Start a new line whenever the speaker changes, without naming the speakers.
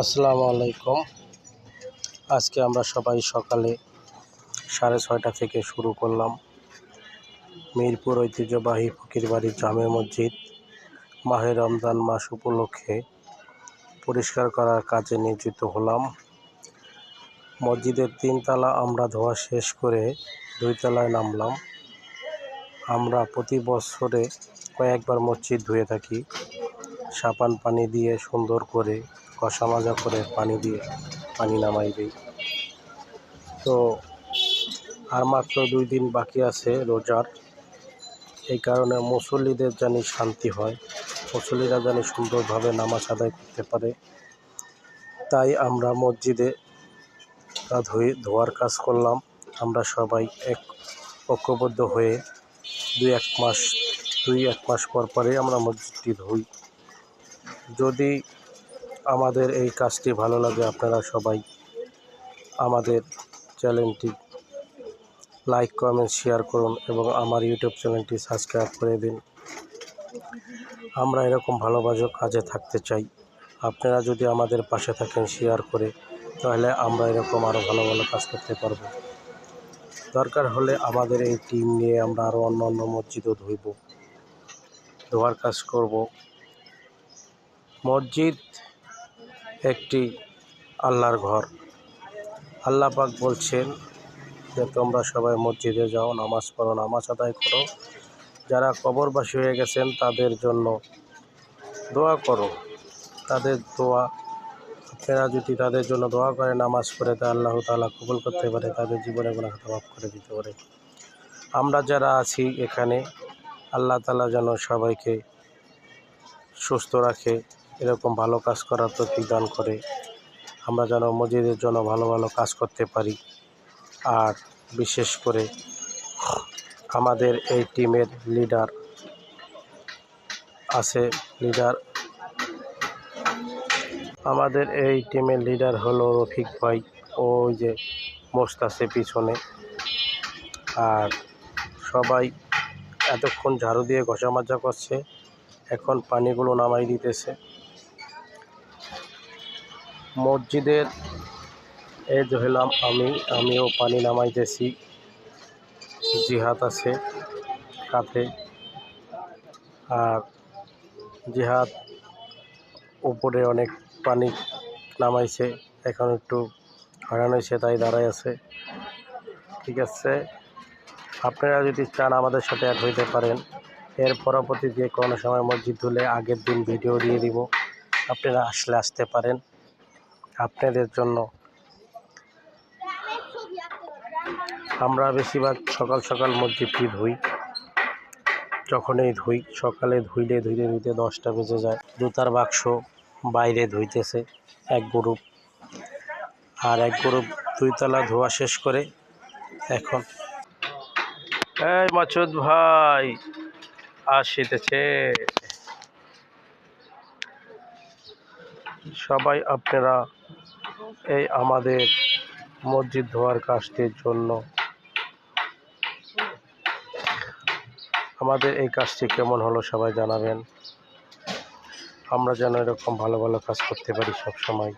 আসসালামু আলাইকুম। আজকে আমরা সবাই সকালে সাড়ে ছয়টা থেকে শুরু করলাম মিরপুর ঐতিহ্যবাহী ফকির বাড়ির জামে মসজিদ। মাহে রমজান মাস উপলক্ষে পরিষ্কার করার কাজে নিয়োজিত হলাম। মসজিদের তিনতলা আমরা ধোয়া শেষ করে দুই তলায় নামলাম। আমরা প্রতি বছরে কয়েকবার মসজিদ ধুয়ে থাকি। সাবান পানি দিয়ে সুন্দর করে, কষা মাজা করে পানি দিয়ে পানি নামাই দিই। তো আর মাত্র দুই দিন বাকি আছে রোজার। এই কারণে মুসল্লিদের জানি শান্তি হয়, মুসল্লিরা জানি সুন্দরভাবে নামাজ আদায় করতে পারে। তাই আমরা মসজিদে ধুয়ে ধোয়ার কাজ করলাম। আমরা সবাই এক ঐক্যবদ্ধ হয়ে দুই এক মাস, দুই এক মাস পর পরে আমরা মসজিদটি ধুই। যদি আমাদের এই কাজটি ভালো লাগে, আপনারা সবাই আমাদের চ্যানেলটি লাইক, কমেন্ট, শেয়ার করুন এবং আমার ইউটিউব চ্যানেলটি সাবস্ক্রাইব করে দিন। আমরা এরকম ভালোবাসো কাজে থাকতে চাই। আপনারা যদি আমাদের পাশে থাকেন, শেয়ার করে, তাহলে আমরা এরকম আরও ভালো ভালো কাজ করতে পারব। দরকার হলে আমাদের এই টিম নিয়ে আমরা আরও অন্য অন্য মসজিদও ধুইব ধোয়ার কাজ করব। মসজিদ একটি আল্লাহর ঘর। আল্লাহ পাক বলছেন যে, তোমরা সবাই মসজিদে যাও, নামাজ পড়ো, নামাজ আদায় করো। যারা কবরবাসী হয়ে গেছেন, তাদের জন্য দোয়া করো। তাদের দোয়া, আপনারা যদি তাদের জন্য দোয়া করে নামাজ পড়ে, তা আল্লাহ তাআলা কবুল করতে পারে, তাদের জীবনে কোনো কথা করে দিতে পারে। আমরা যারা আছি এখানে, আল্লাহ তালা যেন সবাইকে সুস্থ রাখে। এরকম ভালো কাজ করার তৌফিক দান করে আমরা যেন মসজিদের জন্য ভালো ভালো কাজ করতে পারি। আর বিশেষ করে আমাদের এই টিমের লিডার আছে লিডার আমাদের এই টিমের লিডার হলো রফিক ভাই ওই যে মোস্ত আছে পিছনে। আর সবাই এতক্ষণ ঝাড়ু দিয়ে ঘষা মাজা করছে, এখন পানিগুলো নামাই দিতেছে। মসজিদের এই যে হলাম আমি, আমিও পানি নামাইতেছি। জিহাদ আছে কাঁধে আর জিহাদ উপরে অনেক পানি নামাইছে, এখন একটু হয়রান হয়েছে তাই দাঁড়ায় আছে। ঠিক আছে। আপনারা যদি চান আমাদের সাথে অ্যাড হইতে পারেন। এর পরবর্তী যে কোনো সময় মসজিদ ধুলে আগের দিন ভিডিও দিয়ে দিব। আপনারা আসলে আসতে পারেন। আপনাদের জন্য। আমরা বেশিরভাগ সকাল সকাল মসজিদটি ধুই। যখনই ধুই, সকালে ধুইলে ধুইতে ধুইতে দশটা বেজে যায়। জুতার বাক্স বাইরে ধুইতেছে এক গ্রুপ। আর এক গ্রুপ দুইতলা ধোয়া শেষ করে এখন। এই মাসুদ ভাই আসিতেছে সবাই আপনারা এই আমাদের মসজিদ ধোয়ার কাজটির জন্য আমাদের এই কাজটি কেমন হলো সবাই জানাবেন। আমরা যেন এরকম ভালো ভালো কাজ করতে পারি সব সময়